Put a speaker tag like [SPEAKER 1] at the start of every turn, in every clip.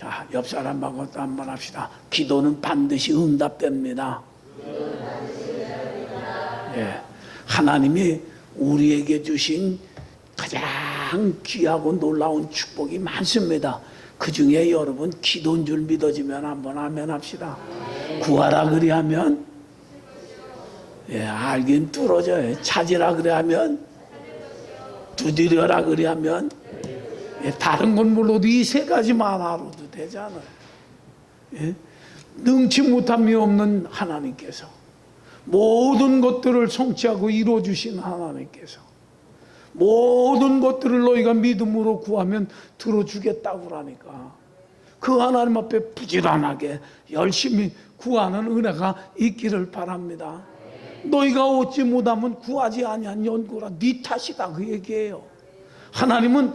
[SPEAKER 1] 자, 옆 사람하고 또 한번 합시다. 기도는 반드시 응답됩니다. 예. 하나님이 우리에게 주신 가장 귀하고 놀라운 축복이 많습니다. 그 중에 여러분 기도인 줄 믿어지면 한번 아멘 합시다. 구하라 그리하면 예, 알긴 뚫어져요. 찾으라 그리하면 두드려라 그리하면 예, 다른 건 몰라도 이 세 가지만 알아도 되잖아요. 예? 능치 못함이 없는 하나님께서 모든 것들을 성취하고 이루어 주신 하나님께서 모든 것들을 너희가 믿음으로 구하면 들어주겠다고 그러니까 그 하나님 앞에 부지런하게 열심히 구하는 은혜가 있기를 바랍니다. 너희가 얻지 못하면 구하지 아니한 연고라 네 탓이다 그 얘기예요. 하나님은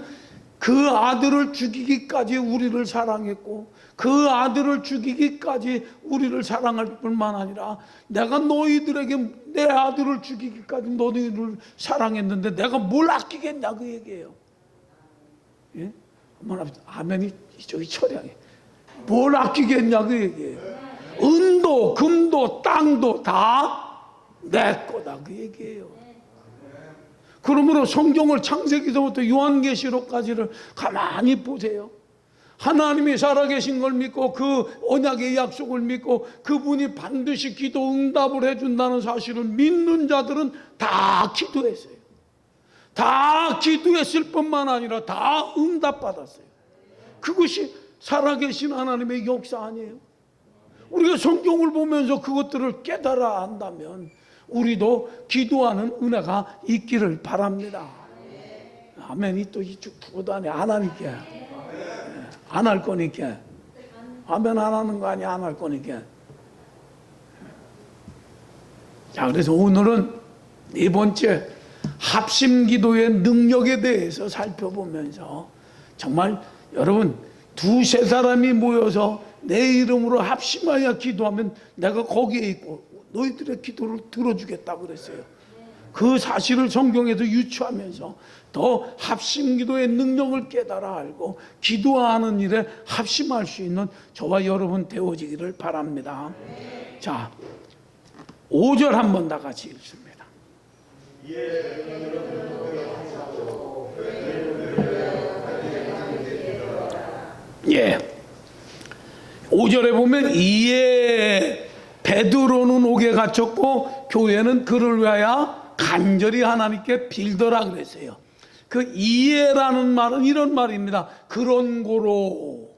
[SPEAKER 1] 그 아들을 죽이기까지 우리를 사랑했고 그 아들을 죽이기까지 우리를 사랑할 뿐만 아니라 내가 너희들에게 내 아들을 죽이기까지 너희를 사랑했는데 내가 뭘 아끼겠냐 그 얘기예요. 예? 아멘이 이쪽이 철량해. 뭘 아끼겠냐 그 얘기예요. 은도 금도 땅도 다 내 거다 그 얘기예요. 그러므로 성경을 창세기서부터 요한계시록까지를 가만히 보세요. 하나님이 살아계신 걸 믿고 그 언약의 약속을 믿고 그분이 반드시 기도 응답을 해준다는 사실을 믿는 자들은 다 기도했어요. 다 기도했을 뿐만 아니라 다 응답받았어요. 그것이 살아계신 하나님의 역사 아니에요. 우리가 성경을 보면서 그것들을 깨달아 안다면 우리도 기도하는 은혜가 있기를 바랍니다. 아멘이 또 이쪽 두고도 안해 안 하니까 안 할 거니까 아멘 안 하는 거 아니야. 안 할 거니까 자 그래서 오늘은 네 번째 합심 기도의 능력에 대해서 살펴보면서 정말 여러분 두세 사람이 모여서 내 이름으로 합심하여 기도하면 내가 거기에 있고 너희들의 기도를 들어주겠다 그랬어요. 그 사실을 성경에서 유추하면서 더 합심 기도의 능력을 깨달아 알고 기도하는 일에 합심할 수 있는 저와 여러분 되어지기를 바랍니다. 자, 5절 한번 다 같이 읽습니다. 예. 5절에 보면 이에 베드로는 옥에 갇혔고 교회는 그를 위하여 간절히 하나님께 빌더라 그랬어요. 그 이해라는 말은 이런 말입니다. 그런 고로.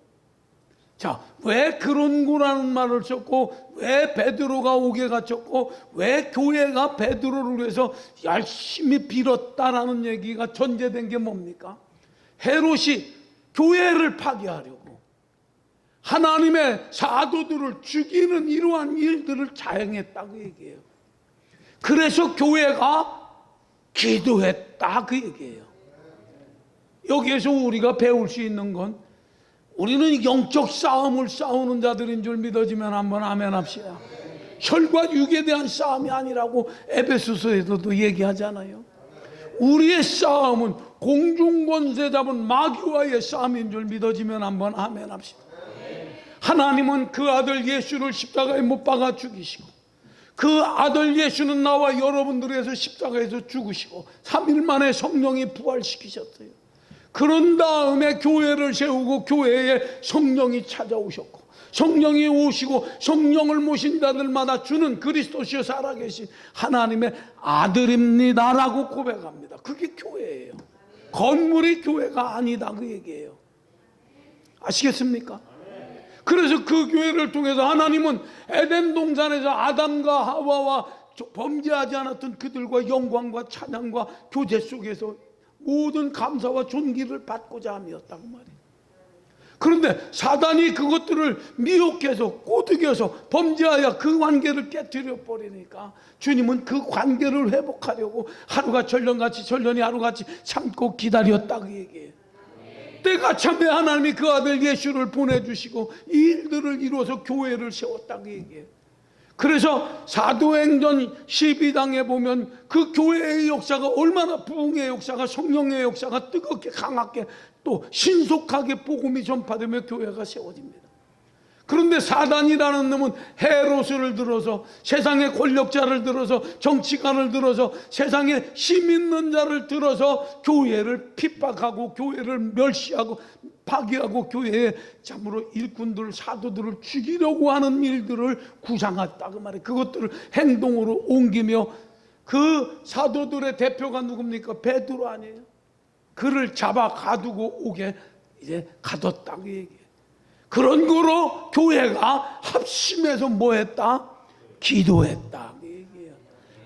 [SPEAKER 1] 자, 왜 그런 고라는 말을 썼고 왜 베드로가 옥에 갇혔고 왜 교회가 베드로를 위해서 열심히 빌었다라는 얘기가 전제된 게 뭡니까? 헤롯이 교회를 파괴하려고 하나님의 사도들을 죽이는 이러한 일들을 자행했다고 얘기해요. 그래서 교회가 기도했다 그 얘기예요. 여기에서 우리가 배울 수 있는 건 우리는 영적 싸움을 싸우는 자들인 줄 믿어지면 한번 아멘 합시다. 혈과 육에 대한 싸움이 아니라고 에베소서에서도 얘기하잖아요. 우리의 싸움은 공중 권세 잡은 마귀와의 싸움인 줄 믿어지면 한번 아멘 합시다. 하나님은 그 아들 예수를 십자가에 못 박아 죽이시고 그 아들 예수는 나와 여러분들 위해서 십자가에서 죽으시고 3일 만에 성령이 부활시키셨어요. 그런 다음에 교회를 세우고 교회에 성령이 찾아오셨고 성령이 오시고 성령을 모신 자들마다 주는 그리스도시여 살아계신 하나님의 아들입니다라고 고백합니다. 그게 교회예요. 건물이 교회가 아니다 그 얘기예요. 아시겠습니까? 그래서 그 교회를 통해서 하나님은 에덴 동산에서 아담과 하와와 범죄하지 않았던 그들과 영광과 찬양과 교제 속에서 모든 감사와 존귀를 받고자 함이었다고 말이에요. 그런데 사단이 그것들을 미혹해서 꼬드겨서 범죄하여 그 관계를 깨뜨려 버리니까 주님은 그 관계를 회복하려고 하루가 전년같이 전년이 하루같이 참고 기다렸다 그 얘기예요. 때가 참에 하나님이 그 아들 예수를 보내주시고 이 일들을 이루어서 교회를 세웠다 그 얘기예요. 그래서 사도행전 12장에 보면 그 교회의 역사가 얼마나 부흥의 역사가 성령의 역사가 뜨겁게 강하게 또 신속하게 복음이 전파되며 교회가 세워집니다. 그런데 사단이라는 놈은 헤롯을 들어서 세상의 권력자를 들어서 정치관을 들어서 세상에 힘 있는 자를 들어서 교회를 핍박하고 교회를 멸시하고 파괴하고 교회에 참으로 일꾼들 사도들을 죽이려고 하는 일들을 구상했다 그 말이에요. 그것들을 행동으로 옮기며 그 사도들의 대표가 누굽니까? 베드로 아니에요. 그를 잡아 가두고 오게 이제 가뒀다 그 얘기예요. 그런 거로 교회가 합심해서 뭐 했다? 기도했다.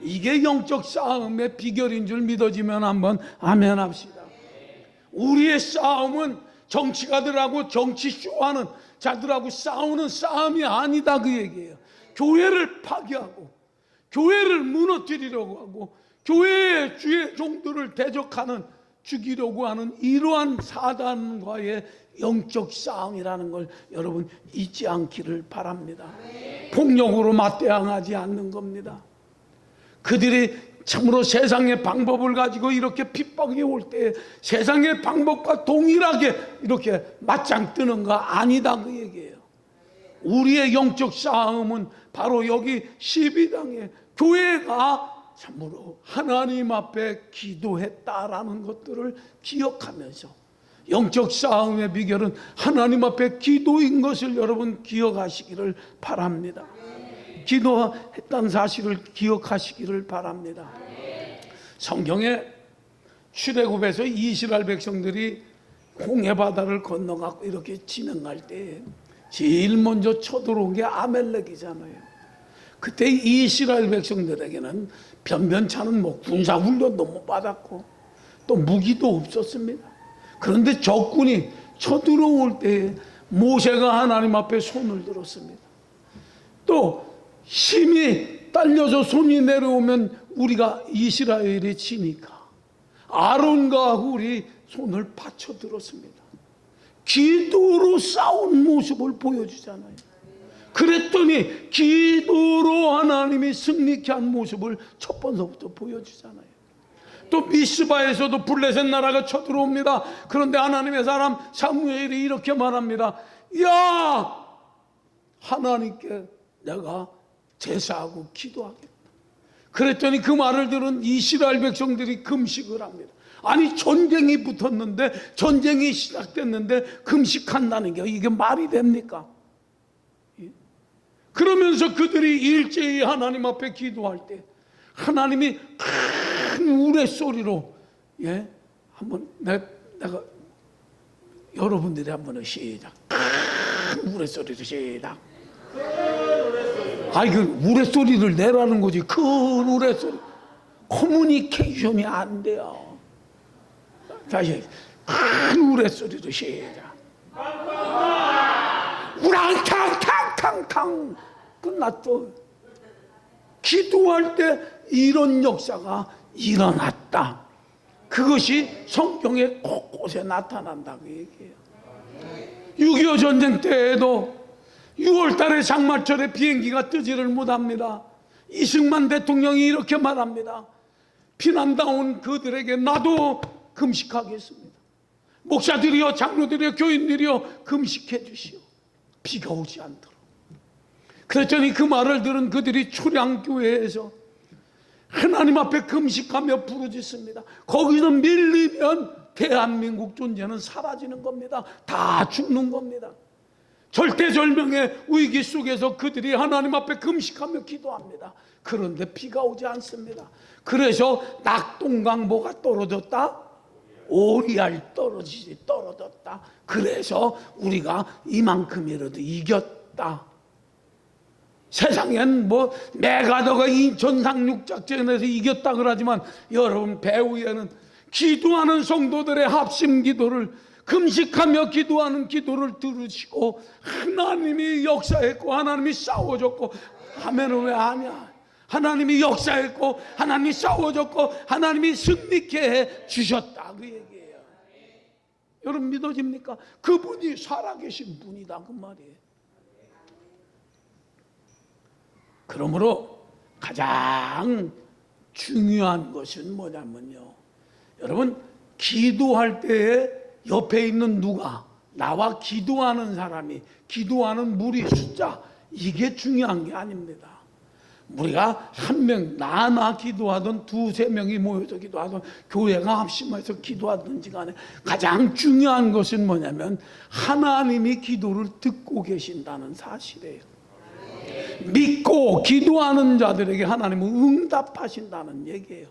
[SPEAKER 1] 이게 영적 싸움의 비결인 줄 믿어지면 한번 아멘 합시다. 우리의 싸움은 정치가들하고 정치 쇼하는 자들하고 싸우는 싸움이 아니다 그 얘기예요. 교회를 파괴하고 교회를 무너뜨리려고 하고 교회의 주의 종들을 대적하는 죽이려고 하는 이러한 사단과의 영적 싸움이라는 걸 여러분 잊지 않기를 바랍니다. 폭력으로 맞대항하지 않는 겁니다. 그들이 참으로 세상의 방법을 가지고 이렇게 핍박이 올 때 세상의 방법과 동일하게 이렇게 맞짱 뜨는 거 아니다 그 얘기예요. 우리의 영적 싸움은 바로 여기 12장에 교회가 참으로 하나님 앞에 기도했다라는 것들을 기억하면서 영적 싸움의 비결은 하나님 앞에 기도인 것을 여러분 기억하시기를 바랍니다. 기도했다는 사실을 기억하시기를 바랍니다. 성경에 출애굽에서 이스라엘 백성들이 홍해 바다를 건너가고 이렇게 진행할 때 제일 먼저 쳐들어온 게 아멜렉이잖아요. 그때 이스라엘 백성들에게는 변변찮은 뭐 군사 훈련도 못 받았고 또 무기도 없었습니다. 그런데 적군이 쳐들어올 때 모세가 하나님 앞에 손을 들었습니다. 또 힘이 딸려서 손이 내려오면 우리가 이스라엘이 지니까 아론과 훌이 손을 받쳐 들었습니다. 기도로 싸운 모습을 보여주잖아요. 그랬더니 기도로 하나님이 승리케 한 모습을 첫 번서부터 보여주잖아요. 또 미스바에서도 블레셋 나라가 쳐들어옵니다. 그런데 하나님의 사람 사무엘이 이렇게 말합니다. 야 하나님께 내가 제사하고 기도하겠다. 그랬더니 그 말을 들은 이스라엘 백성들이 금식을 합니다. 아니 전쟁이 붙었는데 전쟁이 시작됐는데 금식한다는 게 이게 말이 됩니까? 예? 그러면서 그들이 일제히 하나님 앞에 기도할 때 하나님이 큰 우레소리로 예? 한번 내, 내가 여러분들이 한번 시작. 큰 우레소리로 시작. 아이 그 우레소리를 내라는 거지. 큰 우레소리. 커뮤니케이션이 안 돼요. 다시 큰 우레소리로 시작. 우랑탕탕탕탕. 끝났죠 기도할 때 이런 역사가 일어났다 그것이 성경의 곳곳에 나타난다 그 얘기예요 6.25 전쟁 때에도 6월 달에 장마철에 비행기가 뜨지를 못합니다. 이승만 대통령이 이렇게 말합니다. 피난다 온 그들에게 나도 금식하겠습니다. 목사들이여 장로들이여 교인들이여 금식해 주시오. 비가 오지 않도록. 그랬더니 그 말을 들은 그들이 초량교회에서 하나님 앞에 금식하며 부르짖습니다. 거기서 밀리면 대한민국 존재는 사라지는 겁니다. 다 죽는 겁니다. 절대절명의 위기 속에서 그들이 하나님 앞에 금식하며 기도합니다. 그런데 비가 오지 않습니다. 그래서 낙동강보가 떨어졌다. 오리알 떨어지지 떨어졌다. 그래서 우리가 이만큼이라도 이겼다. 세상엔 뭐 메가더가 인천 상륙작전에서 이겼다 그러지만 여러분 배후에는 기도하는 성도들의 합심 기도를 금식하며 기도하는 기도를 들으시고 하나님이 역사했고 하나님이 싸워줬고 하면은 왜 아냐 하나님이 역사했고 하나님이 싸워줬고 하나님이 승리케 해 주셨다 그 얘기예요. 여러분 믿어집니까? 그분이 살아계신 분이다 그 말이에요 그러므로 가장 중요한 것은 뭐냐면요. 여러분, 기도할 때에 옆에 있는 누가, 나와 기도하는 사람이, 기도하는 무리 숫자, 이게 중요한 게 아닙니다. 우리가 한 명, 나나 기도하던 두세 명이 모여서 기도하던 교회가 합심해서 기도하든지 간에 가장 중요한 것은 뭐냐면 하나님이 기도를 듣고 계신다는 사실이에요. 믿고 기도하는 자들에게 하나님은 응답하신다는 얘기예요.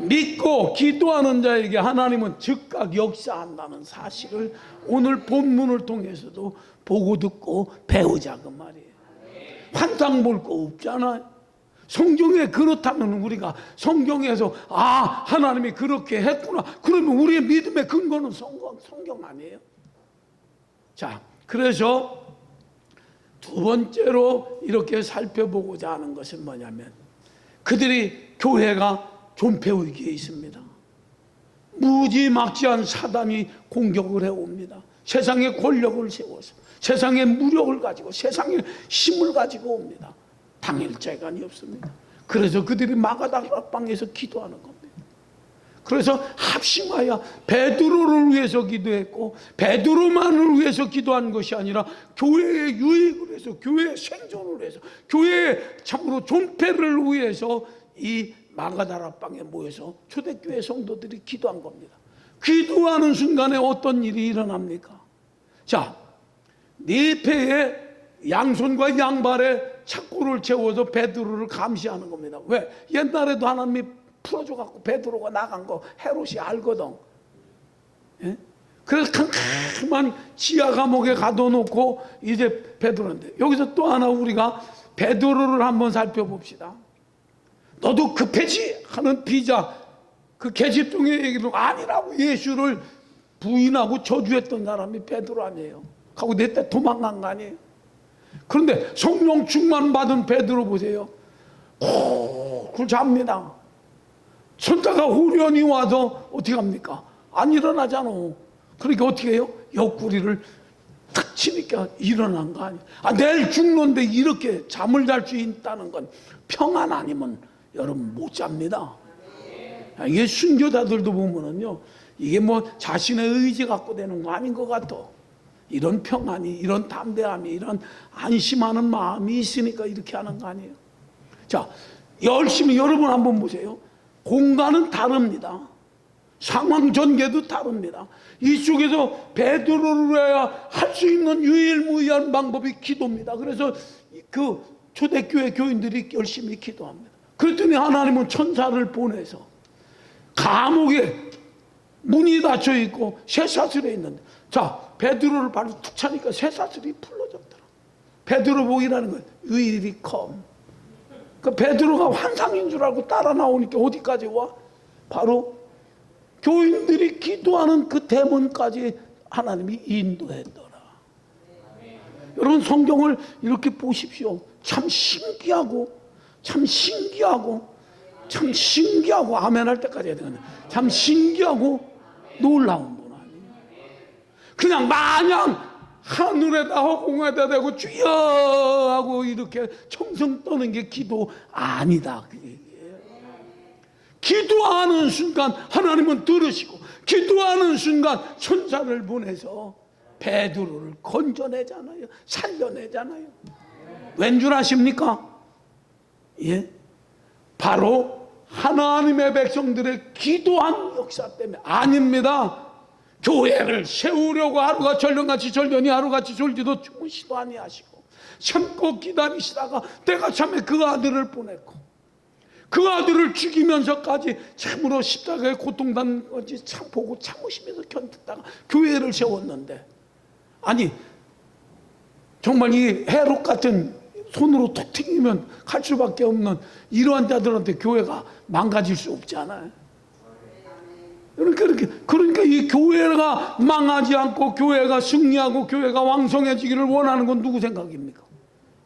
[SPEAKER 1] 믿고 기도하는 자에게 하나님은 즉각 역사한다는 사실을 오늘 본문을 통해서도 보고 듣고 배우자 그 말이에요. 환상 볼 거 없잖아요. 성경에 그렇다면 우리가 성경에서 아 하나님이 그렇게 했구나. 그러면 우리의 믿음의 근거는 성경, 성경 아니에요? 자 그래서 두 번째로 이렇게 살펴보고자 하는 것은 뭐냐면 그들이 교회가 존폐 위기에 있습니다. 무지막지한 사단이 공격을 해옵니다. 세상의 권력을 세워서 세상의 무력을 가지고 세상의 힘을 가지고 옵니다. 당일 재간이 없습니다. 그래서 그들이 마가다락방에서 기도하는 겁니다. 그래서 합심하여 베드로를 위해서 기도했고 베드로만을 위해서 기도한 것이 아니라 교회의 유익을 위해서 교회의 생존을 위해서 교회의 참으로 존폐를 위해서 이 마가다락방에 모여서 초대교회 성도들이 기도한 겁니다. 기도하는 순간에 어떤 일이 일어납니까? 자, 네 배에 양손과 양발에 착고를 채워서 베드로를 감시하는 겁니다. 왜? 옛날에도 하나님이 풀어줘 갖고 베드로가 나간 거 헤롯이 알거든. 예? 그래서 캄캄한 지하 감옥에 가둬놓고 이제 베드로인데 여기서 또 하나 우리가 베드로를 한번 살펴봅시다. 너도 급해지 하는 비자 그 계집종의 얘기로 아니라고 예수를 부인하고 저주했던 사람이 베드로 아니에요. 하고 내때 도망간 거 아니에요. 그런데 성령 충만 받은 베드로 보세요. 오, 잡니다. 손자가 후련히 와서 어떻게 합니까? 안 일어나잖아. 그러니까 어떻게 해요? 옆구리를 탁 치니까 일어난 거 아니에요. 아, 내일 죽는데 이렇게 잠을 잘 수 있다는 건 평안 아니면 여러분 못 잡니다. 아, 이게 순교자들도 보면은요, 이게 뭐 자신의 의지 갖고 되는 거 아닌 것 같아. 이런 평안이, 이런 담대함이, 이런 안심하는 마음이 있으니까 이렇게 하는 거 아니에요. 자, 열심히 여러분 한번 보세요. 공간은 다릅니다. 상황 전개도 다릅니다. 이쪽에서 베드로를 해야 할 수 있는 유일무이한 방법이 기도입니다. 그래서 그 초대교회 교인들이 열심히 기도합니다. 그랬더니 하나님은 천사를 보내서 감옥에 문이 닫혀 있고 쇠사슬에 있는데 자 베드로를 바로 툭 차니까 쇠사슬이 풀어졌더라. 베드로 복이라는 건 유일이 컴. 그 베드로가 환상인 줄 알고 따라 나오니까 어디까지 와? 바로 교인들이 기도하는 그 대문까지 하나님이 인도했더라. 여러분 성경을 이렇게 보십시오. 참 신기하고 참 신기하고 참 신기하고 아멘 할 때까지 해야 되는데 참 신기하고 놀라운 분 아니에요. 그냥 마냥 하늘에다 허공에다 대고 주여 하고 이렇게 청성 떠는 게 기도 아니다 그. 기도하는 순간 하나님은 들으시고 기도하는 순간 천사를 보내서 베드로를 건져내잖아요. 살려내잖아요. 왠 줄 아십니까? 예? 바로 하나님의 백성들의 기도한 역사 때문에 아닙니다. 교회를 세우려고 하루가 전령같이 절더니 하루같이 졸지도 주무시도 아니하시고 참고 기다리시다가 때가 참에 그 아들을 보냈고 그 아들을 죽이면서까지 참으로 십자가에 고통당한 건지 참 보고 참으시면서 견뎠다가 교회를 세웠는데 아니 정말 이 해롭 같은 손으로 톡 튕기면 갈 수밖에 없는 이러한 자들한테 교회가 망가질 수 없잖아요. 그러니까 이렇게 그러니까 이 교회가 망하지 않고 교회가 승리하고 교회가 왕성해지기를 원하는 건 누구 생각입니까?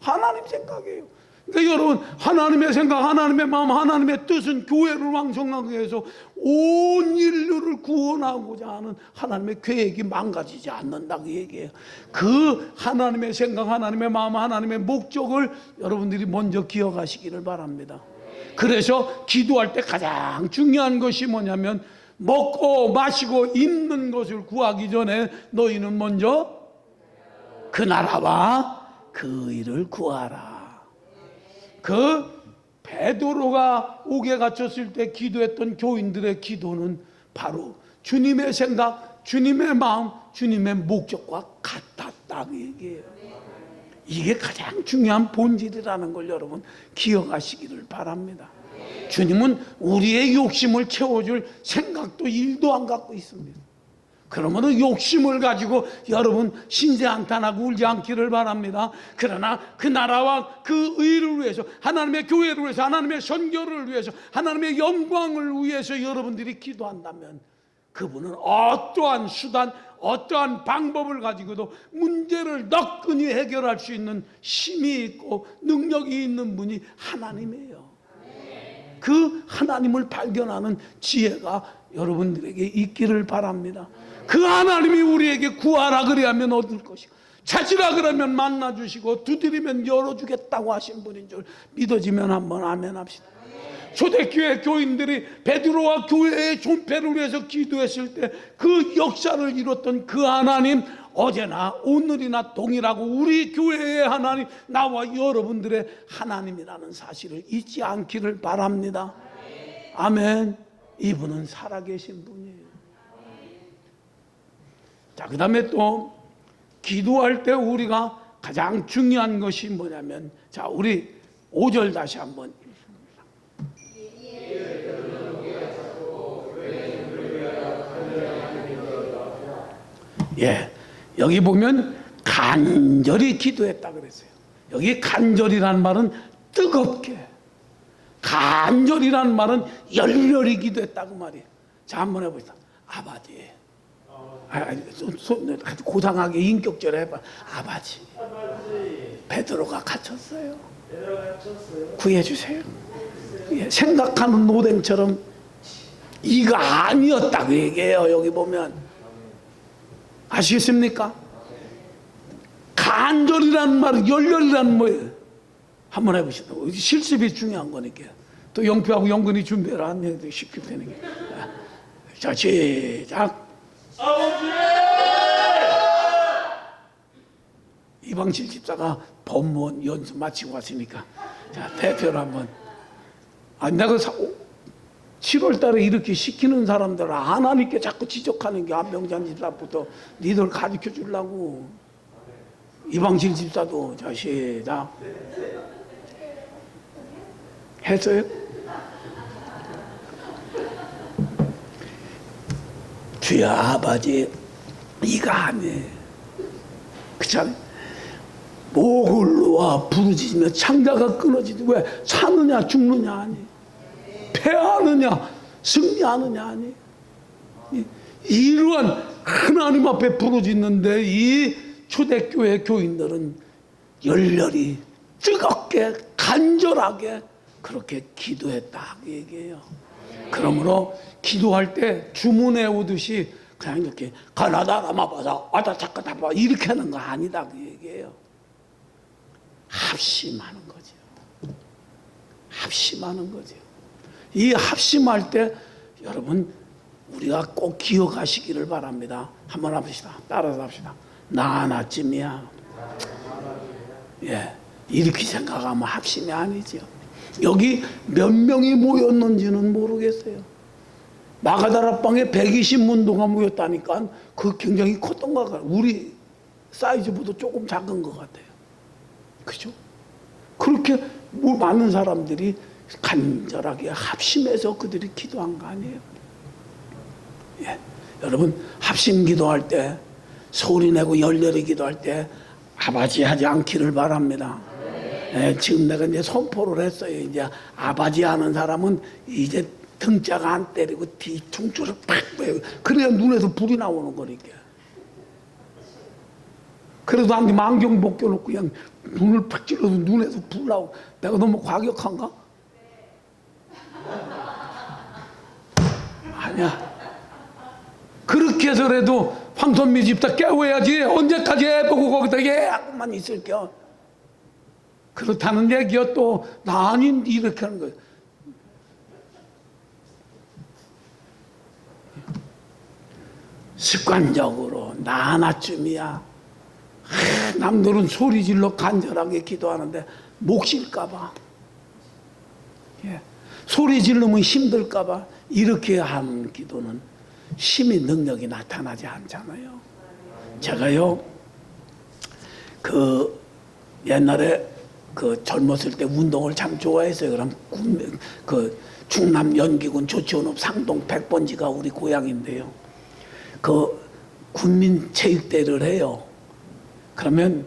[SPEAKER 1] 하나님 생각이에요. 그러니까 여러분 하나님의 생각, 하나님의 마음, 하나님의 뜻은 교회를 왕성하게 해서 온 인류를 구원하고자 하는 하나님의 계획이 망가지지 않는다 그 얘기예요. 그 하나님의 생각, 하나님의 마음, 하나님의 목적을 여러분들이 먼저 기억하시기를 바랍니다. 그래서 기도할 때 가장 중요한 것이 뭐냐면 먹고 마시고 입는 것을 구하기 전에 너희는 먼저 그 나라와 그 일을 구하라. 그 베드로가 옥에 갇혔을 때 기도했던 교인들의 기도는 바로 주님의 생각, 주님의 마음, 주님의 목적과 같았다 그 얘기예요. 이게 가장 중요한 본질이라는 걸 여러분 기억하시기를 바랍니다. 주님은 우리의 욕심을 채워줄 생각도 일도 안 갖고 있습니다. 그러므로 욕심을 가지고 여러분 신세 한탄하고 울지 않기를 바랍니다. 그러나 그 나라와 그 의를 위해서 하나님의 교회를 위해서 하나님의 선교를 위해서 하나님의 영광을 위해서 여러분들이 기도한다면 그분은 어떠한 수단 어떠한 방법을 가지고도 문제를 너끈히 해결할 수 있는 힘이 있고 능력이 있는 분이 하나님이에요. 그 하나님을 발견하는 지혜가 여러분들에게 있기를 바랍니다. 그 하나님이 우리에게 구하라 그리하면 얻을 것이고 찾으라 그러면 만나 주시고 두드리면 열어 주겠다고 하신 분인 줄 믿어지면 한번 아멘 합시다. 초대교회 교인들이 베드로와 교회의 존폐를 위해서 기도했을 때 그 역사를 이뤘던 그 하나님 어제나 오늘이나 동일하고 우리 교회의 하나님 나와 여러분들의 하나님이라는 사실을 잊지 않기를 바랍니다. 아멘. 이분은 살아계신 분이에요. 자, 그 다음에 또 기도할 때 우리가 가장 중요한 것이 뭐냐면 자, 우리 5절 다시 한번 예. 여기 보면 간절히 기도했다 그랬어요. 여기 간절이라는 말은 뜨겁게 간절이라는 말은 열렬히 기도했다고 말이에요. 자, 한번 해보시다. 아버지. 아, 아니, 손, 고상하게 인격적으로 해봐. 아버지. 베드로가 갇혔어요. 구해주세요. 예, 생각하는 노댕처럼 이거 아니었다고 얘기해요. 여기 보면. 아시겠습니까? 간절이라는 말은 열렬이라는 뭐예요? 한번 해보시다. 실습이 중요한 거니까. 또 영표하고 영근이 안 해도 쉽게 되는 게. 자, 시작. 이방실 집사가 법무원 연수 마치고 왔으니까. 자, 대표로 한번. 아, 내가 사, 7월 달에 이렇게 시키는 사람들 하나님께 자꾸 지적하는 게 안병잔 집사부터 니들 가르쳐 주려고. 이방실 집사도 자, 시작. 했어요? 주여 아버지 이거 아니에요 그렇잖아요 목을 놓아 부르짖으며 창자가 끊어지지 왜 사느냐 죽느냐 아니 패하느냐 승리하느냐 아니 이- 이러한 하나님 앞에 부르짖는데 이 초대교회 교인들은 열렬히 뜨겁게 간절하게 그렇게 기도했다 그 얘기해요. 그러므로 기도할 때 주문해 오듯이 그냥 이렇게 가나다 라마바다 아다 자카다바 이렇게 하는 거 아니다 그 얘기예요. 합심하는 거죠. 합심하는 거죠. 이 합심할 때 여러분 우리가 꼭 기억하시기를 바랍니다. 한번 합시다. 따라서 합시다. 나 하나쯤이야. 예. 이렇게 생각하면 합심이 아니죠. 여기 몇 명이 모였는지는 모르겠어요. 마가다라 방에 120문도가 모였다니까 그 굉장히 컸던 것 같아요. 우리 사이즈보다 조금 작은 것 같아요. 그죠? 그렇게 뭐 많은 사람들이 간절하게 합심해서 그들이 기도한 거 아니에요? 예. 여러분, 합심 기도할 때, 소리 내고 열렬히 기도할 때, 아바지 하지 않기를 바랍니다. 예, 지금 내가 이제 선포를 했어요. 이제 아바지 하는 사람은 이제 등자가 안 때리고 뒤통수를 팍 빼고, 그래야 눈에서 불이 나오는 거니까. 그래도 안 되면 안경 벗겨놓고 그냥 눈을 팍 찔러서 눈에서 불 나오고 내가 너무 과격한가? 아니야. 그렇게 해서라도 황선미 집다 깨워야지 언제까지 해보고 거기다 예 하고만 있을게요. 그렇다는 얘기야 또 나 아닌데 이렇게 하는 거예요. 습관적으로 나 하나쯤이야. 하, 남들은 소리 질러 간절하게 기도하는데 목 쉴까봐. 예. 소리 지르면 힘들까봐 이렇게 하는 기도는 힘이 능력이 나타나지 않잖아요. 제가요, 그 옛날에 그 젊었을 때 운동을 참 좋아했어요. 그럼 군- 그 충남 연기군 조치원읍 상동 백번지가 우리 고향인데요. 그 군민 체육대를 해요. 그러면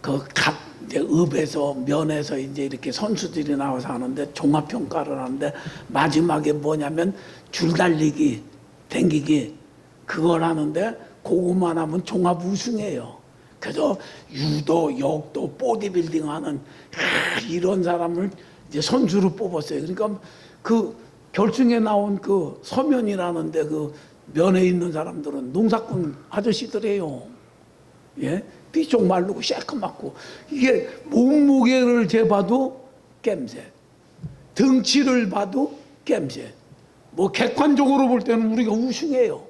[SPEAKER 1] 그각 이제 읍에서 면에서 이제 이렇게 선수들이 나와서 하는데 종합 평가를 하는데 마지막에 뭐냐면 줄 달리기, 댕기기 그걸 하는데 그거만 하면 종합 우승해요. 그래서 유도, 역도, 보디빌딩 하는 이런 사람을 이제 선수로 뽑았어요. 그러니까 그 결승에 나온 그 서면이라는데 그 면에 있는 사람들은 농사꾼 아저씨들이에요. 예? 삐쪽 마르고 새까맣고. 이게 몸무게를 재봐도 깸새. 덩치를 봐도 깸새. 뭐 객관적으로 볼 때는 우리가 우승해요.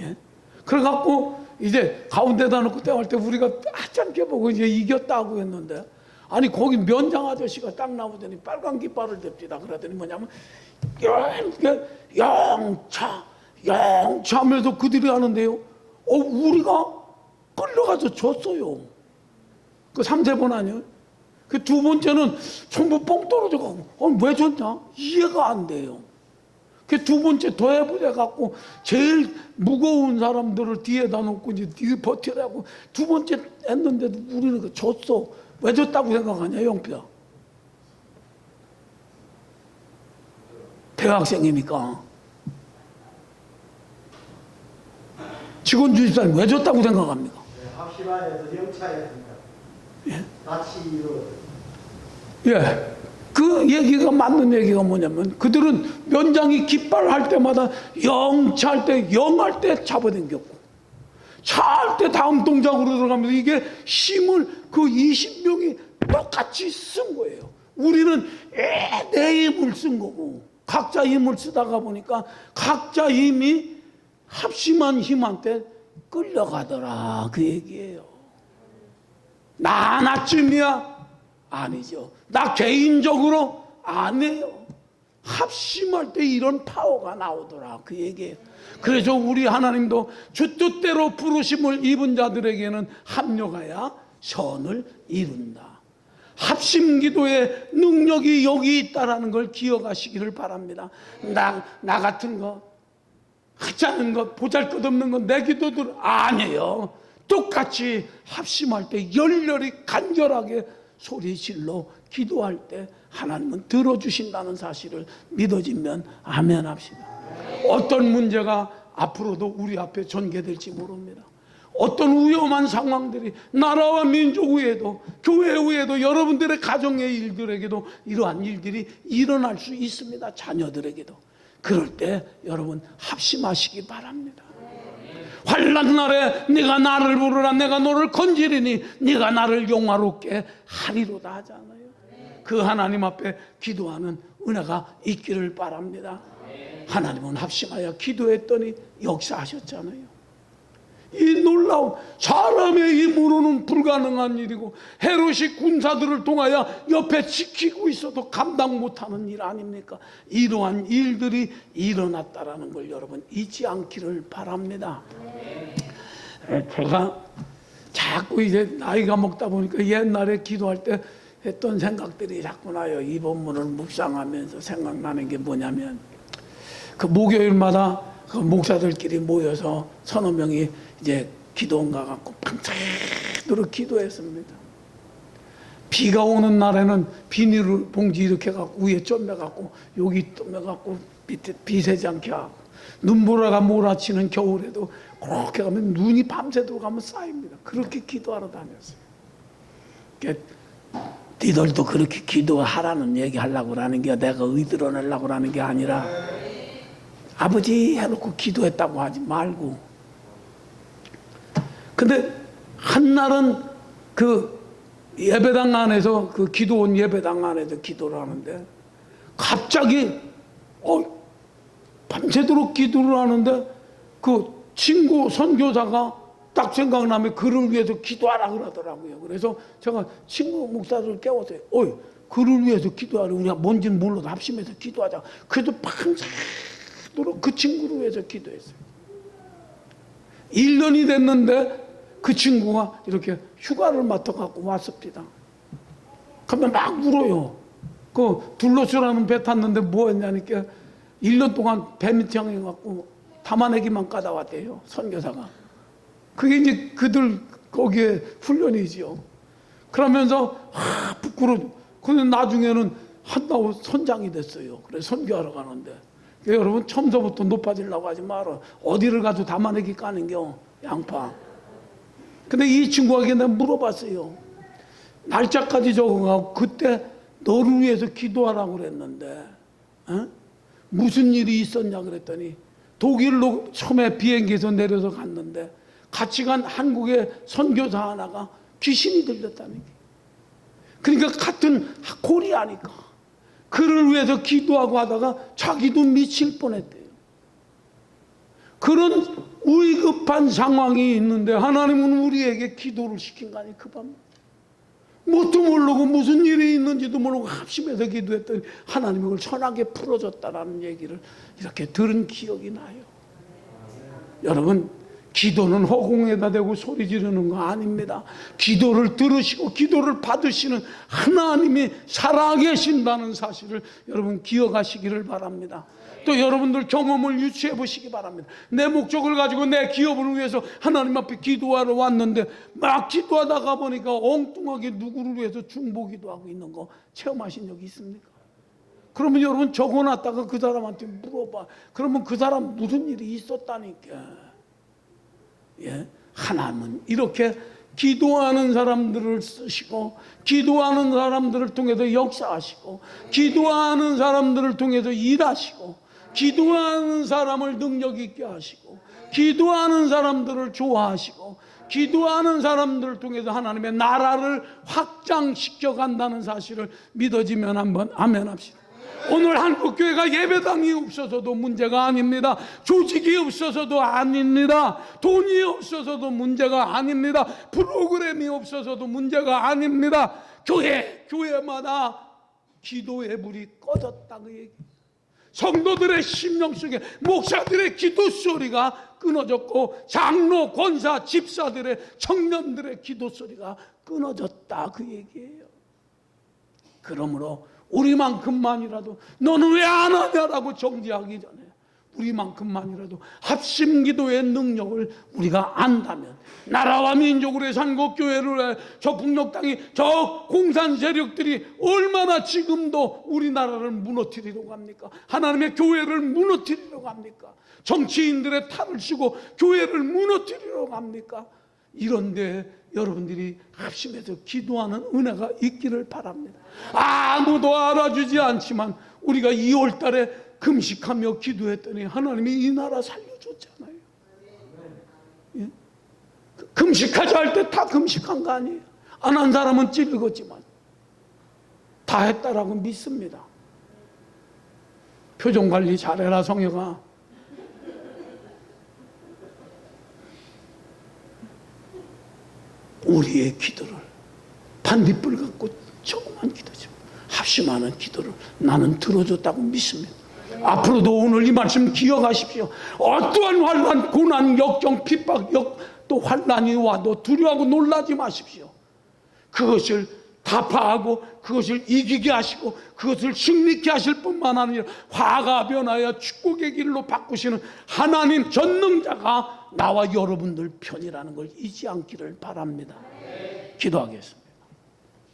[SPEAKER 1] 예? 그래갖고 이제 가운데다 놓고 떼할 때 우리가 아참게 보고 이제 이겼다고 했는데. 아니 거기 면장 아저씨가 딱 나오더니 빨간 깃발을 댑니다 그러더니 뭐냐면 영- 영차 영차 하면서 그들이 하는데요. 어 우리가 끌려가서 졌어요. 그 삼세 번 아니에요? 그 두 번째는 전부 뻥 떨어져 가고, 어, 왜 졌냐? 이해가 안 돼요. 그 두 번째 더 해보자 갖고, 제일 무거운 사람들을 뒤에다 놓고 이제 뒤에 버티라고 두 번째 했는데도 우리는 그 졌어. 왜 졌다고 생각하냐, 영피야? 대학생이니까. 직원 주집사님 왜 졌다고 생각합니까?
[SPEAKER 2] 네, 합심하여서 영차였습니다. 같이 이루어져.
[SPEAKER 1] 예. 그 얘기가 맞는 얘기가 뭐냐면 그들은 면장이 깃발할 때마다 영차할 때 영할 때 잡아당겼고 차할 때 다음 동작으로 들어가면서 이게 힘을 그 20명이 똑같이 쓴 거예요. 우리는 에, 내 힘을 쓴 거고 각자 힘을 쓰다가 보니까 각자 힘이 합심한 힘한테 끌려가더라 그 얘기예요. 나 하나쯤이야? 아니죠. 나 개인적으로 안 해요. 합심할 때 이런 파워가 나오더라. 그 얘기예요. 그래서 우리 하나님도 주 뜻대로 부르심을 입은 자들에게는 합력하여 선을 이룬다. 합심 기도의 능력이 여기 있다라는 걸 기억하시기를 바랍니다. 나, 나 같은 거, 않은 것, 보잘 것 없는 것, 내 기도들 아니에요. 똑같이 합심할 때 열렬히 간절하게 소리 질러 기도할 때 하나님은 들어주신다는 사실을 믿어지면 아멘 합시다. 어떤 문제가 앞으로도 우리 앞에 전개될지 모릅니다. 어떤 위험한 상황들이 나라와 민족 위에도 교회 위에도 여러분들의 가정의 일들에게도 이러한 일들이 일어날 수 있습니다. 자녀들에게도. 그럴 때 여러분 합심하시기 바랍니다. 환란 날에 네가 나를 부르라 내가 너를 건지리니 네가 나를 용화롭게 하리로다 하잖아요. 그 하나님 앞에 기도하는 은혜가 있기를 바랍니다. 하나님은 합심하여 기도했더니 역사하셨잖아요. 이 놀라운 사람의 힘으로는 불가능한 일이고 헤롯이 군사들을 통하여 옆에 지키고 있어도 감당 못하는 일 아닙니까? 이러한 일들이 일어났다라는 걸 여러분 잊지 않기를 바랍니다. 에, 제가 자꾸 이제 나이가 먹다 보니까 옛날에 기도할 때 했던 생각들이 자꾸 나요. 이 본문을 묵상하면서 생각나는 게 뭐냐면 그 목요일마다 그 목사들끼리 모여서 서너 명이 이제 기도원가 갖고 밤새도록 기도했습니다. 비가 오는 날에는 비닐 봉지 이렇게 갖고 위에 쫌매 갖고 여기 쫌매 갖고 밑에 비 새지 않게 하고 눈보라가 몰아치는 겨울에도 그렇게 가면 눈이 밤새도록 가면 쌓입니다. 그렇게 기도하러 다녔어요. 그러니까 니들도 그렇게 기도하라는 얘기 하려고 하는 게 내가 의드러내려고 하는 게 아니라 아버지 해놓고 기도했다고 하지 말고 근데 한날은 그 예배당 안에서 그 기도원 예배당 안에서 기도를 하는데 갑자기 어 밤새도록 기도를 하는데 그 친구 선교사가 딱 생각나면 그를 위해서 기도하라 그러더라고요. 그래서 제가 친구 목사를 깨웠어요. 어이, 그를 위해서 기도하라. 우리가 뭔지는 몰라도 합심해서 기도하자. 그래도 밤새도록 그 친구를 위해서 기도했어요. 1년이 됐는데 그 친구가 이렇게 휴가를 맡아갖고 왔습니다. 그러면 막 울어요. 그 둘러스라는 배 탔는데 뭐 했냐니까 1년 동안 배 밑에 해갖고 담아내기만 까다 왔대요. 선교사가. 그게 이제 그들 거기에 훈련이지요. 그러면서 아, 부끄러워. 근데 나중에는 한다고 선장이 됐어요. 그래 선교하러 가는데 여러분 처음서부터 높아지려고 하지 마라. 어디를 가도 담아내기 까는겨 양파. 근데 이 친구에게 내가 물어봤어요. 날짜까지 적어가고 그때 너를 위해서 기도하라고 그랬는데 어? 무슨 일이 있었냐 그랬더니 독일로 처음에 비행기에서 내려서 갔는데 같이 간 한국의 선교사 하나가 귀신이 들렸다는 게. 그러니까 같은 코리아니까 그를 위해서 기도하고 하다가 자기도 미칠 뻔했대요. 그런 위급한 상황이 있는데 하나님은 우리에게 기도를 시킨 거 아니 그 밤. 뭣도 모르고 무슨 일이 있는지도 모르고 합심해서 기도했더니 하나님이 그걸 천하게 풀어줬다라는 얘기를 이렇게 들은 기억이 나요. 여러분 기도는 허공에다 대고 소리 지르는 거 아닙니다. 기도를 들으시고 기도를 받으시는 하나님이 살아계신다는 사실을 여러분 기억하시기를 바랍니다. 또 여러분들 경험을 유추해 보시기 바랍니다. 내 목적을 가지고 내 기업을 위해서 하나님 앞에 기도하러 왔는데 막 기도하다가 보니까 엉뚱하게 누구를 위해서 중보기도 하고 있는 거 체험하신 적 있습니까? 그러면 여러분 적어놨다가 그 사람한테 물어봐. 그러면 그 사람 무슨 일이 있었다니까. 예? 하나님은 이렇게 기도하는 사람들을 쓰시고 기도하는 사람들을 통해서 역사하시고 기도하는 사람들을 통해서 일하시고 기도하는 사람을 능력 있게 하시고 기도하는 사람들을 좋아하시고 기도하는 사람들을 통해서 하나님의 나라를 확장시켜 간다는 사실을 믿어지면 한번 아멘 합시다. 오늘 한국교회가 예배당이 없어서도 문제가 아닙니다. 조직이 없어서도 아닙니다. 돈이 없어서도 문제가 아닙니다. 프로그램이 없어서도 문제가 아닙니다. 교회, 교회마다 기도의 불이 꺼졌다 그 얘기. 성도들의 심령 속에 목사들의 기도 소리가 끊어졌고 장로, 권사, 집사들의 청년들의 기도 소리가 끊어졌다 그 얘기예요. 그러므로 우리만큼만이라도 너는 왜 안 하냐라고 정지하기 전에 우리만큼만이라도 합심 기도의 능력을 우리가 안다면 나라와 민족으로 산국 교회를 해, 저 북녘 땅이 저 공산 세력들이 얼마나 지금도 우리나라를 무너뜨리려고 합니까? 하나님의 교회를 무너뜨리려고 합니까? 정치인들의 탈을 치고 교회를 무너뜨리려고 합니까? 이런데 여러분들이 합심해서 기도하는 은혜가 있기를 바랍니다. 아무도 알아주지 않지만 우리가 2월 달에 금식하며 기도했더니 하나님이 이 나라 살려줬잖아요. 예? 금식하자 할 때 다 금식한 거 아니에요. 안 한 사람은 찔리겠지만 다 했다라고 믿습니다. 표정 관리 잘해라 성혁아. 우리의 기도를 반딧불 갖고 조그만 기도죠. 합심하는 기도를 나는 들어줬다고 믿습니다. 앞으로도 오늘 이 말씀 기억하십시오. 어떠한 환란, 고난, 역경, 핍박, 역, 또 환란이 와도 두려워하고 놀라지 마십시오. 그것을 타파하고 그것을 이기게 하시고 그것을 승리케 하실 뿐만 아니라 화가 변하여 축복의 길로 바꾸시는 하나님 전능자가 나와 여러분들 편이라는 걸 잊지 않기를 바랍니다. 기도하겠습니다.